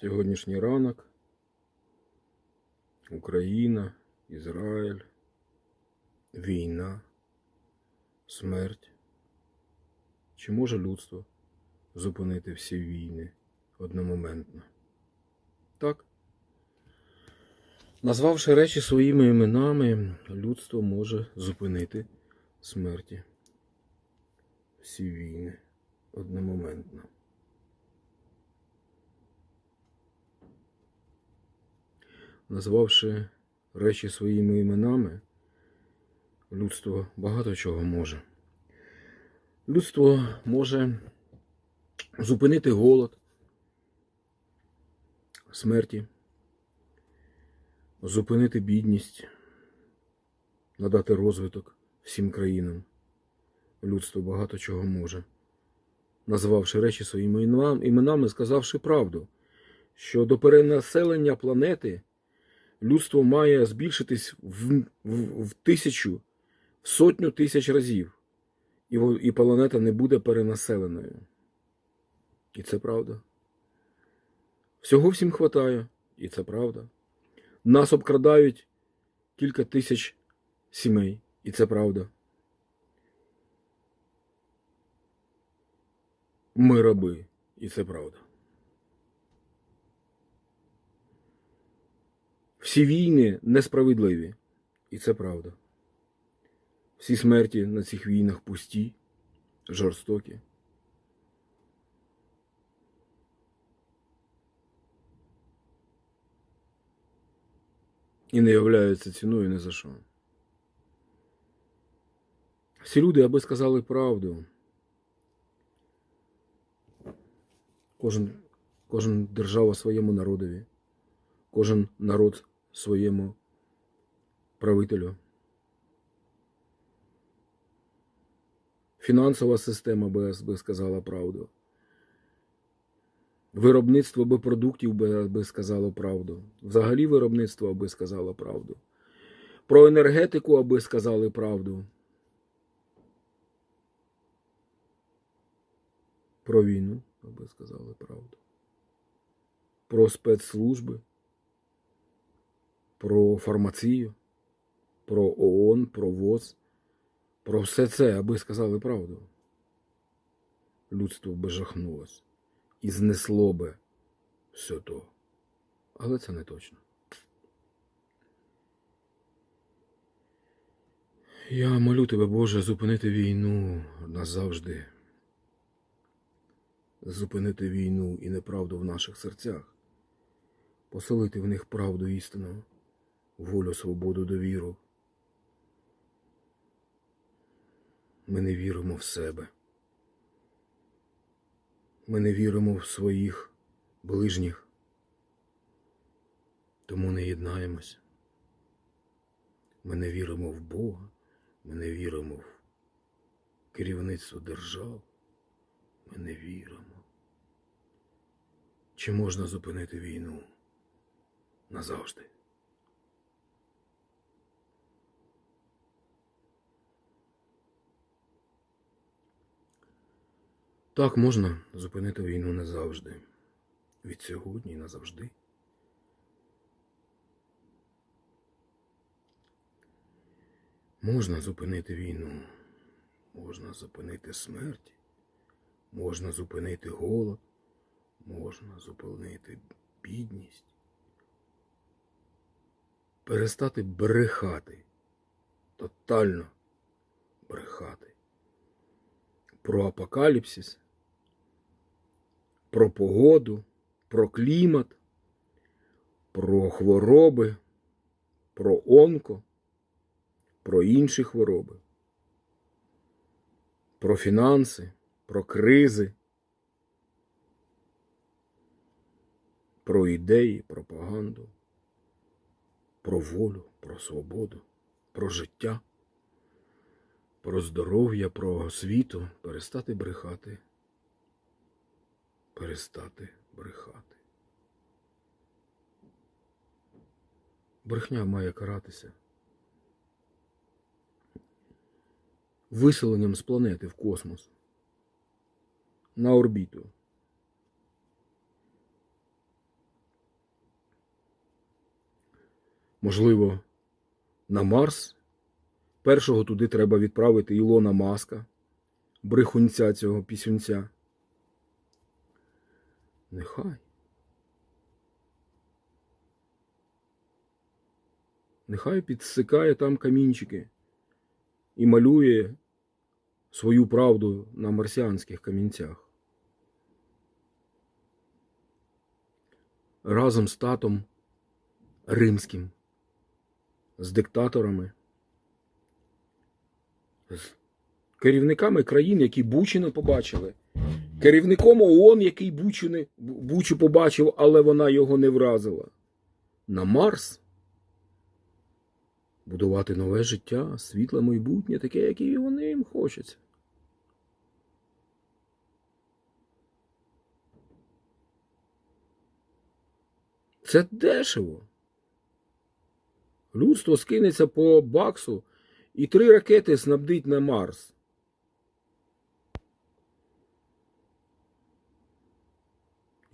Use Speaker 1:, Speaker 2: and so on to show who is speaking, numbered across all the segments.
Speaker 1: Сьогоднішній ранок. Україна, Ізраїль, війна, смерть. Чи може людство зупинити всі війни одномоментно? Так. Назвавши речі своїми іменами, людство може зупинити смерті. Всі війни одномоментно. Назвавши речі своїми іменами, людство багато чого може. Людство може зупинити голод, смерті, зупинити бідність, надати розвиток всім країнам. Людство багато чого може. Назвавши речі своїми іменами, сказавши правду, що до перенаселення планети людство має збільшитись в, в, в тисячу, в сотню тисяч разів, і, і планета не буде перенаселеною. І це правда. Всього всім хватає, і це правда. Нас обкрадають кілька тисяч сімей, і це правда. Ми раби, і це правда. Всі війни несправедливі, і це правда. Всі смерті на цих війнах пусті, жорстокі. І не являються ціною ні за що. Всі люди, аби сказали правду. Кожен, кожен держава своєму народові, кожен народ своєму правителю. Фінансова система би, би сказала правду. Виробництво би продуктів би, би сказало правду. Взагалі виробництво аби сказало правду. Про енергетику аби сказали правду. Про війну аби сказали правду. Про спецслужби, про фармацію, про ООН, про ВОЗ. Про все це, аби сказали правду. Людство би жахнулось і знесло би все то. Але це не точно. Я молю тебе, Боже, зупинити війну назавжди. Зупинити війну і неправду в наших серцях, поселити в них правду істину, волю, свободу, довіру. Ми не віримо в себе. Ми не віримо в своїх ближніх, тому не єднаємось. Ми не віримо в Бога, ми не віримо в керівництво держав, ми не віримо. Чи можна зупинити війну назавжди? Так, можна зупинити війну назавжди. Від сьогодні назавжди. Можна зупинити війну, можна зупинити смерть, можна зупинити голод, можна зупинити бідність, перестати брехати, тотально брехати. Про апокаліпсис, про погоду, про клімат, про хвороби, про онко, про інші хвороби, про фінанси, про кризи, про ідеї, пропаганду, про волю, про свободу, про життя про здоров'я, про освіту, перестати брехати перестати брехати. Брехня має каратися виселенням з планети в космос на орбіту. Можливо, на Марс. Першого туди треба відправити Ілона Маска, брехунця цього пісюнця. Нехай. Нехай підсикає там камінчики і малює свою правду на марсіанських камінцях. Разом з татом римським, з диктаторами, з керівниками країн, які Бучі не побачили, керівником ООН, який Бучу, не, Бучу побачив, але вона його не вразила. На Марс будувати нове життя, світле майбутнє, таке, яке і вони їм хочеться. Це дешево. Людство скинеться по баксу і три ракети снабдить на Марс.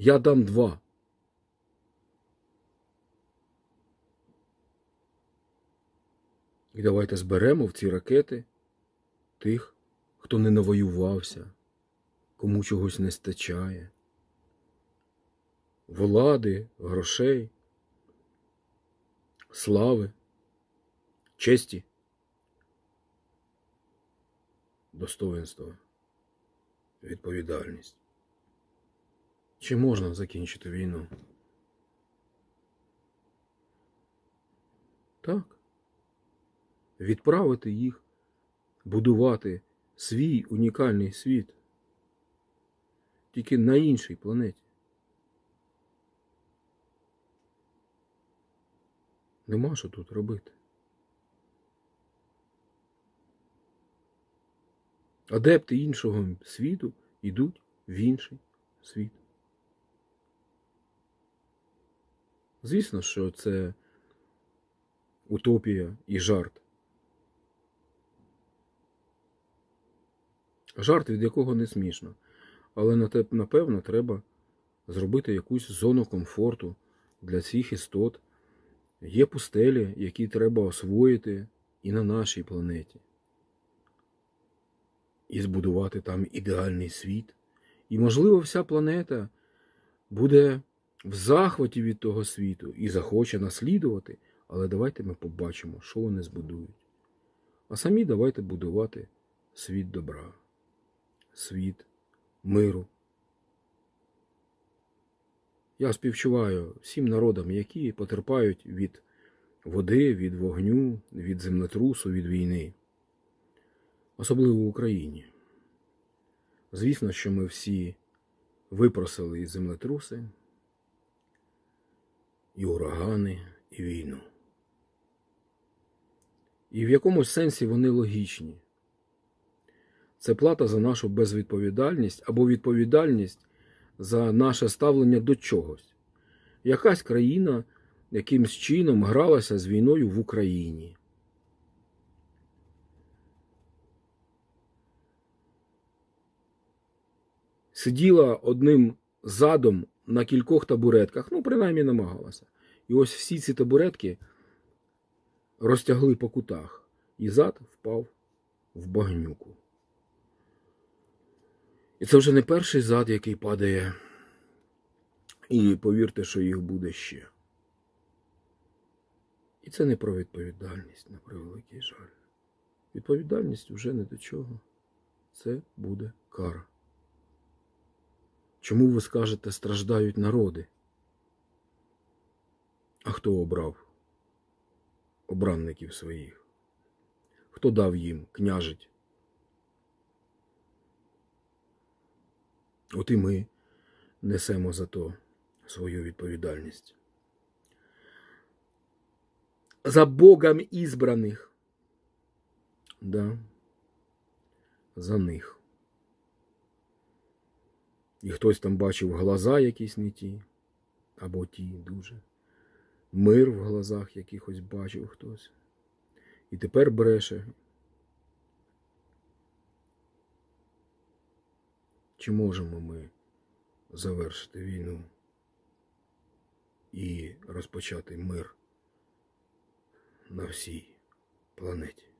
Speaker 1: Я дам два. І давайте зберемо в ці ракети тих, хто не навоювався, кому чогось не стачає. Влади, грошей, слави, честі, достоинства, відповідальність. Чи можна закінчити війну? Так. Відправити їх будувати свій унікальний світ тільки на іншій планеті. Нема що тут робити. Адепти іншого світу йдуть в інший світ. Звісно, що це утопія і жарт. Жарт, від якого не смішно. Але напевно треба зробити якусь зону комфорту для цих істот. Є пустелі, які треба освоїти і на нашій планеті. І збудувати там ідеальний світ. І, можливо, вся планета буде в захваті від того світу і захоче наслідувати, але давайте ми побачимо, що вони збудують. А самі давайте будувати світ добра, світ миру. Я співчуваю всім народам, які потерпають від води, від вогню, від землетрусу, від війни, особливо в Україні. Звісно, що ми всі випросили землетруси, і урагани, і війну. І в якомусь сенсі вони логічні. Це плата за нашу безвідповідальність або відповідальність за наше ставлення до чогось. Якась країна якимсь чином гралася з війною в Україні. Сиділа одним задом на кількох табуретках, ну, принаймні намагалася. І ось всі ці табуретки розтягли по кутах, і зад впав в багнюку. І це вже не перший зад, який падає. І повірте, що їх буде ще. І це не про відповідальність, на превеликий жаль. Відповідальність вже не до чого. Це буде кара. Чому ви скажете, страждають народи? А хто обрав обранників своїх? Хто дав їм княжить? От і ми несемо за то свою відповідальність. За Богом ізбраних. Да. За них. І хтось там бачив глаза якісь не ті, або ті дуже. Мир в глазах якихось бачив хтось. І тепер бреше. Чи можемо ми завершити війну і розпочати мир на всій планеті.